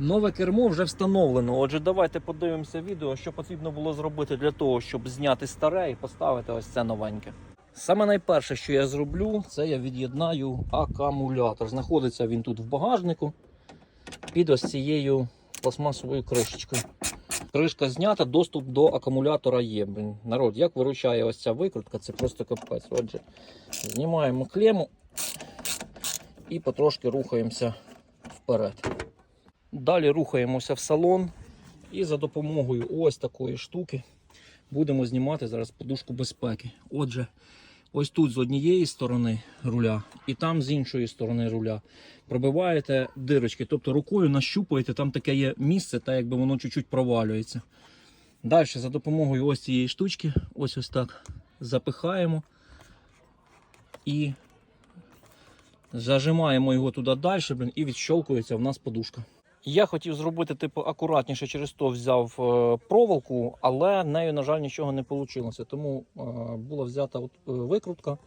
Нове кермо вже встановлено. Отже, давайте подивимося відео, що потрібно було зробити для того, щоб зняти старе і поставити ось це новеньке. Саме найперше, що я зроблю, це я від'єднаю акумулятор. Знаходиться він тут в багажнику під ось цією пластмасовою кришечкою. Кришка знята, доступ до акумулятора є. Блін, народ, як виручає ось ця викрутка, це просто капець. Отже, знімаємо клему і потрошки рухаємося вперед. Далі рухаємося в салон і за допомогою ось такої штуки будемо знімати зараз подушку безпеки. Отже, ось тут з однієї сторони руля і там з іншої сторони руля пробиваєте дирочки, тобто рукою нащупуєте, там таке є місце, та якби воно чуть-чуть провалюється. Далі за допомогою ось цієї штучки, ось ось так запихаємо і зажимаємо його туди далі і відщолкується в нас подушка. Я хотів зробити типу акуратніше, через то взяв е, проволоку, але нею, на жаль, нічого не вийшло. Тому е, була взята от, е, викрутка.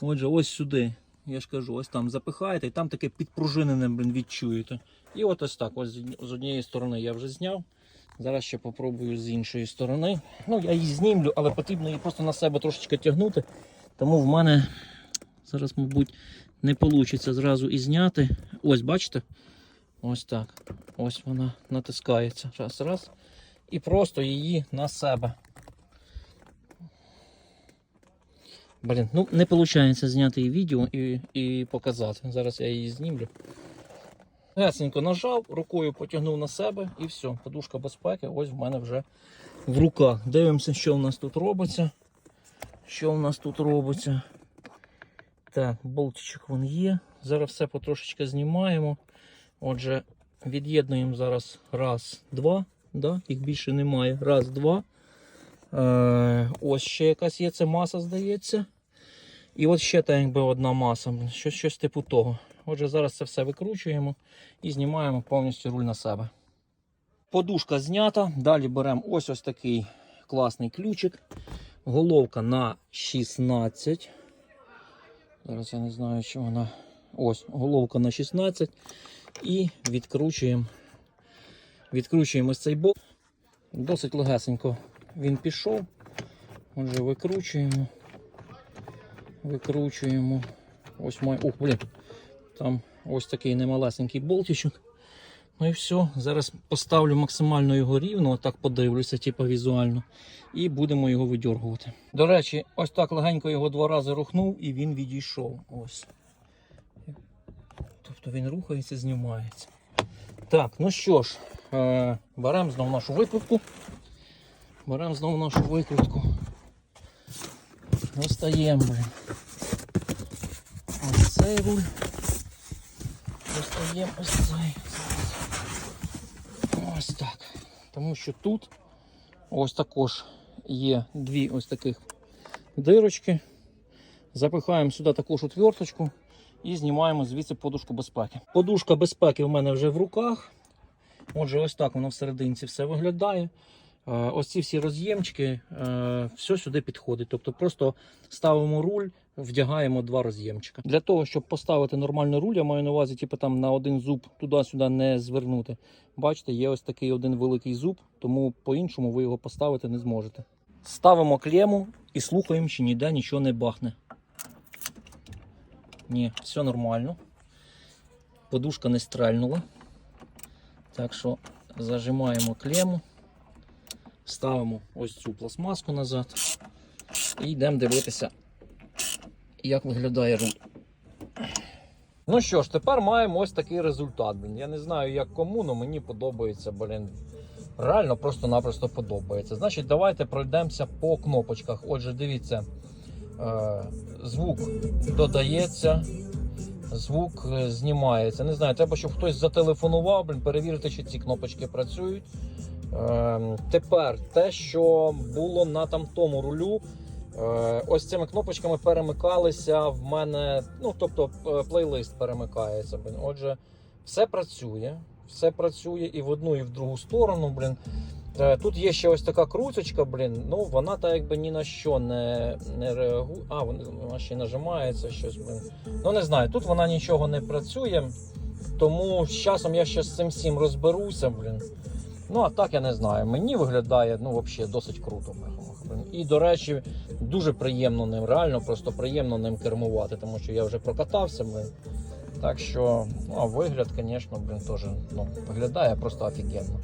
Отже, ось сюди, я ж кажу, ось там запихаєте, і там таке підпружинене блін, відчуєте. І от ось так. Ось з однієї сторони я вже зняв. Зараз ще попробую з іншої сторони. Ну, я її знімлю, але потрібно її просто на себе трошечки тягнути. Тому в мене зараз, мабуть, не вийде зразу і зняти. Ось, бачите? Ось так. Ось вона натискається. Раз, раз. І просто її на себе. Блін, ну не виходить зняти і відео і, і показати. Зараз я її знімлю. Гесенько нажав, рукою потягнув на себе і все. Подушка безпеки ось в мене вже в руках. Дивимося, що в нас тут робиться. Що в нас тут робиться. Так, болтичок вон є. Зараз все потрошечки знімаємо. Отже, від'єднуємо зараз раз, два. Да? Їх більше немає. Раз, два. Е, ось ще якась є, це маса, здається. І от ще та якби одна маса. Щось, щось типу того. Отже, зараз це все викручуємо і знімаємо повністю руль на себе. Подушка знята. Далі беремо ось ось такий класний ключик. Головка на 16. Зараз я не знаю, чи вона. Ось, головка на 16. І відкручуємо. Відкручуємо ось цей бок. Досить легесенько він пішов. Отже, викручуємо. Викручуємо. Ось має. Ух, блін. Там ось такий немалесенький болтичок. Ну і все. Зараз поставлю максимально його рівно, отак подивлюся, типу візуально. І будемо його видьоргувати. До речі, ось так легенько його два рази рухнув і він відійшов. Ось. Тобто він рухається, знімається. Так, ну що ж, е, беремо знову нашу викрутку. Беремо знову нашу викрутку. Достаємо. Ось цей руль. Достаємо ось цей. Ось так. Тому що тут ось також є дві ось таких дирочки. Запихаємо сюди також отверточку і знімаємо звідси подушку безпеки. Подушка безпеки в мене вже в руках. Отже, ось так воно всерединці все виглядає. Е, Ось ці всі роз'ємчики, е, все сюди підходить. Тобто просто ставимо руль, вдягаємо два роз'ємчика. Для того, щоб поставити нормально руль, я маю на увазі, типу, там на один зуб туди-сюди не звернути. Бачите, є ось такий один великий зуб, тому по-іншому ви його поставити не зможете. Ставимо клему і слухаємо, чи ніде нічого не бахне. Ні, все нормально. Подушка не стрельнула. Так що зажимаємо клему, ставимо ось цю пластмаску назад і йдемо дивитися, як виглядає руль. Ну що ж, тепер маємо ось такий результат. Я не знаю, як кому, але мені подобається, блін. Реально просто-напросто подобається. Значить, давайте пройдемося по кнопочках. Отже, дивіться, звук додається, звук е, знімається. Не знаю, треба, щоб хтось зателефонував, блін, перевірити, чи ці кнопочки працюють. Е, тепер те, що було на там тому рулю. Е, Ось цими кнопочками перемикалися в мене. Ну, тобто е, плейлист перемикається. Блін. Отже, все працює. Все працює і в одну, і в другу сторону. Блін. Е, Тут є ще ось така круточка, блін. Ну вона так якби ні на що не, не реагує. А, вона ще нажимається щось, блін. Ну не знаю, тут вона нічого не працює. Тому з часом я ще з цим всім розберуся, блін. Ну, а так я не знаю. Мені виглядає ну, взагалі досить круто. І, до речі, дуже приємно ним, реально просто приємно ним кермувати, тому що я вже прокатався, блін. Так що, ну, а вигляд, звісно, блін, теж ну, виглядає просто офігенно.